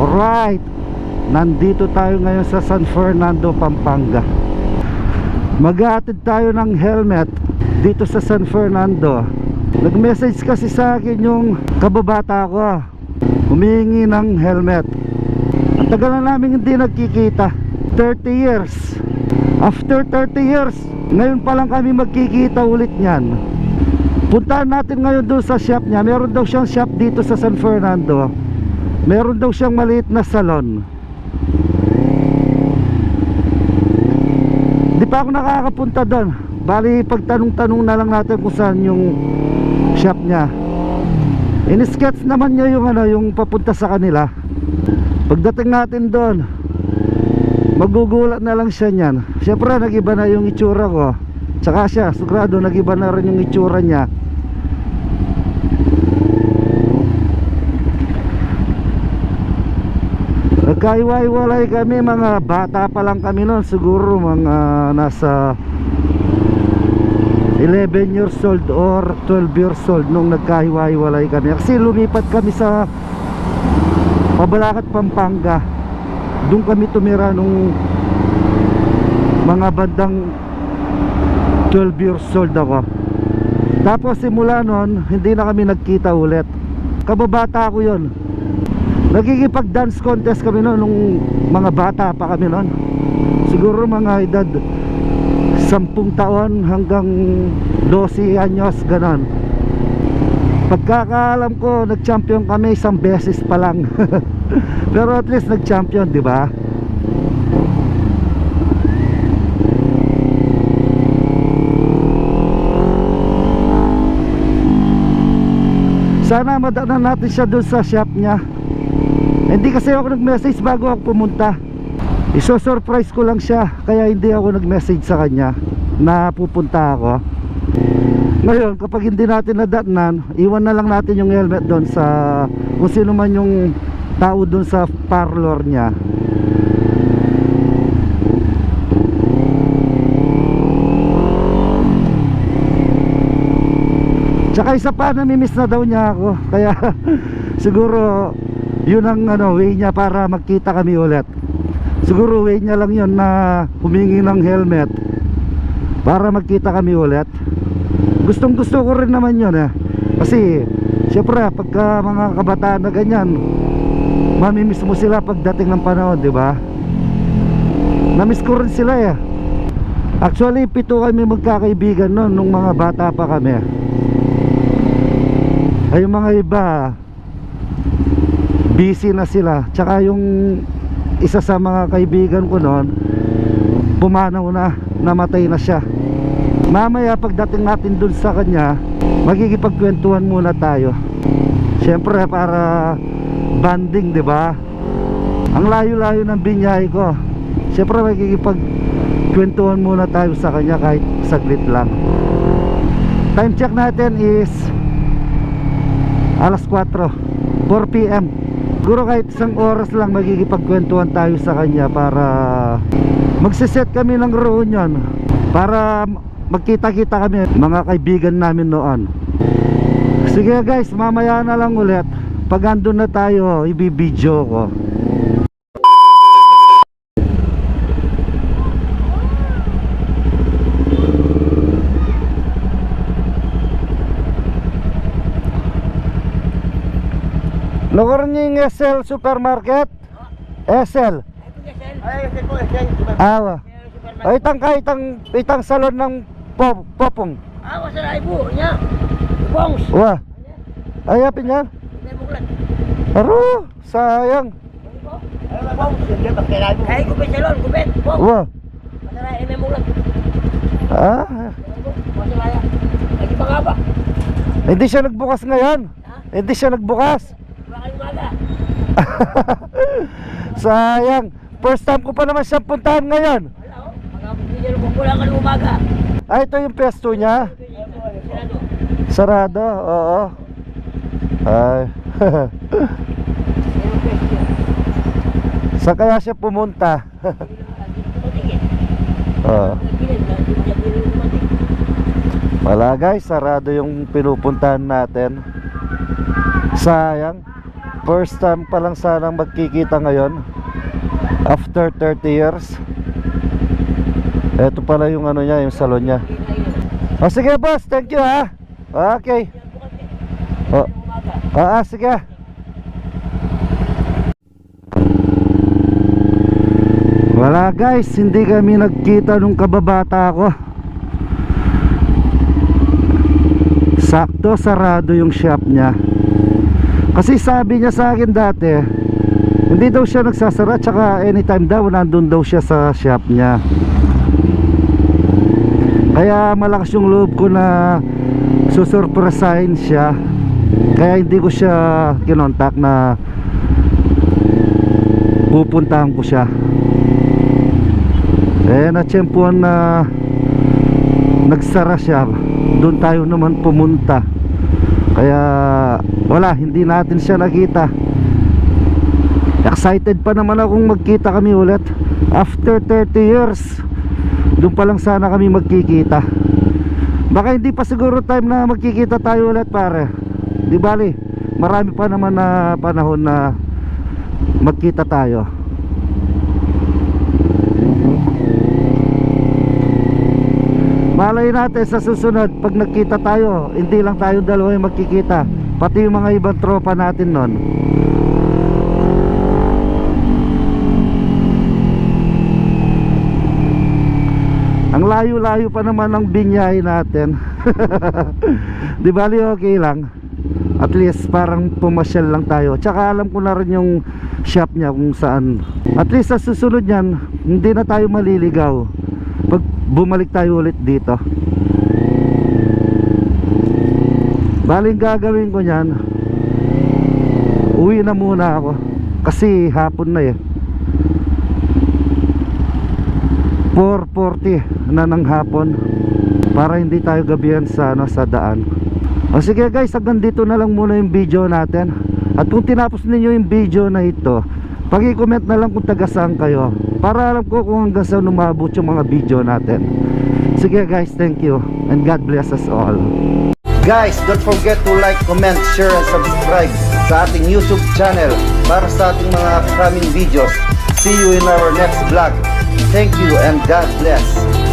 Alright. Nandito tayo ngayon sa San Fernando, Pampanga. Maghahatid tayo ng helmet Dito sa San Fernando. Nag-message kasi sa akin yung kababata ko. Humihingi ng helmet. Ang tagal na namin hindi nagkikita. 30 years. After 30 years Ngayon pa lang kami magkikita ulit niyan. Puntahan natin ngayon doon sa shop niya. Meron daw siyang shop dito sa San Fernando Meron daw siyang maliit na salon. Di pa ako nakakapunta doon. Bali pagtanong-tanong na lang natin kung saan yung shop niya. In-sketch naman niya yung ano Yung papunta sa kanila. Pagdating natin doon Magugulat na lang siya niyan. Siyempre nagiba na yung itsura ko. Tsaka siya, sigurado nagiba na rin yung itsura niya Nagkaiwaiwalay kami mga bata pa lang kami noon Siguro mga nasa 11 years old or 12 years old Nung nagkahiwaiwalay kami. Kasi lumipat kami sa Pabalakat, Pampanga. Doon kami tumira nung Mga bandang 12 years old ako. Tapos simula noon Hindi na kami nagkita ulit. Kababata ako yon Nagkikipag dance contest kami noon Nung mga bata pa kami noon. Siguro mga edad 10 taon hanggang 12 anyos ganon. Pagkakaalam ko nag-champion kami isang beses pa lang. Pero at least nag-champion di ba? Sana madaanan natin siya doon sa shop niya Hindi kasi ako nag-message bago ako pumunta. Iso-surprise ko lang siya Kaya hindi ako nag-message sa kanya. Na pupunta ako. Ngayon kapag hindi natin nadatnan Iwan na lang natin yung helmet doon sa Kung sino man yung tao doon sa parlor niya. Tsaka isa pa namimiss na daw niya ako. Kaya siguro yun ang ano, way niya para magkita kami ulit. Siguro way niya lang yun na humingi ng helmet Para magkita kami ulit. Gustong gusto ko rin naman yun eh. Kasi syempre pagka mga kabataan na ganyan Mamimiss mo sila pagdating ng panahon di ba? Namiss ko rin sila eh. Actually pito kami magkakaibigan noon Nung mga bata pa kami. Ay yung mga iba busy na sila. Tsaka yung isa sa mga kaibigan ko noon pumanaw na namatay na siya. Mamaya pagdating natin dun sa kanya magkikipagkwentuhan muna tayo. Syempre para banding di ba? Ang layo-layo ng binyay ko. Syempre magkikipagkwentuhan muna tayo sa kanya kahit saglit lang. Time check natin is alas 4 4pm siguro kahit isang oras lang magkikipagkwentuhan tayo sa kanya para magsiset kami ng reunion. Para magkita-kita kami mga kaibigan namin noon. Sige guys mamaya na lang ulit. Pag andun na tayo ibibidyo ko Yung SL Supermarket? SL? Ay, ito po, ito po. Awa. Ay, itang ka, itang, itang salon ng pop, popong. Awa sa ibu nya. Bongs. Wah. Ay, apin kulat. Aro, sayang. Ay, mo. Kaya kupit salon, kupit. Bongs. Wah. Masara, ini mo kulat. Ah, Masara. Lagi pa nga ba? hindi siya nagbukas ngayon. Hindi siya nagbukas. Sayang. First time ko pa naman siyang puntahan ngayon. Ah, ito yung pesto niya. Sarado, oo. Ay. Saan kaya siya pumunta? Oo. Wala guys, sarado yung pinupuntahan natin. Sayang. First time pa lang sanang magkikita ngayon. After 30 years. Ito pala yung ano niya, yung salon niya. O sige boss, thank you ha Okay. O, ah, ah, sige. Wala guys, hindi kami nagkita nung kababata ko Sakto sarado yung shop niya Kasi sabi niya sa akin dati Hindi daw siya nagsasara Tsaka anytime daw nandun daw siya sa shop niya. Kaya malakas yung loob ko na Susurpresahin siya. Kaya hindi ko siya kinontak na Pupuntahan ko siya. Eh natsyempuan na Nagsara siya. Doon tayo naman pumunta Kaya Wala hindi natin siya nakita. Excited pa naman akong magkita kami ulit. After 30 years Doon pa lang sana kami magkikita. Baka hindi pa siguro time na magkikita tayo ulit pare. Di bali Marami pa naman na panahon na Magkita tayo Malay natin sa susunod Pag nagkita tayo Hindi lang tayo dalawa yung magkikita Pati yung mga ibang tropa natin nun. Ang layo-layo pa naman ng binyay natin. Di bali okay lang. At least parang pumasyal lang tayo. Tsaka alam ko na rin yung shop niya kung saan. At least sa susunod yan Hindi na tayo maliligaw. Pag bumalik tayo ulit dito. Baling gagawin ko niyan Uwi na muna ako. Kasi hapon na eh. 4.40 na ng hapon Para hindi tayo gabihan sa, ano, sa daan. O sige guys, hanggang dito na lang muna yung video natin. At kung tinapos ninyo yung video na ito Pag-comment na lang kung taga saan kayo Para alam ko kung hanggang saan umabot yung mga video natin Sige guys, thank you And God bless us all Guys, don't forget to like, comment, share, and subscribe sa ating YouTube channel para sa ating mga upcoming videos. See you in our next vlog. Thank you and God bless.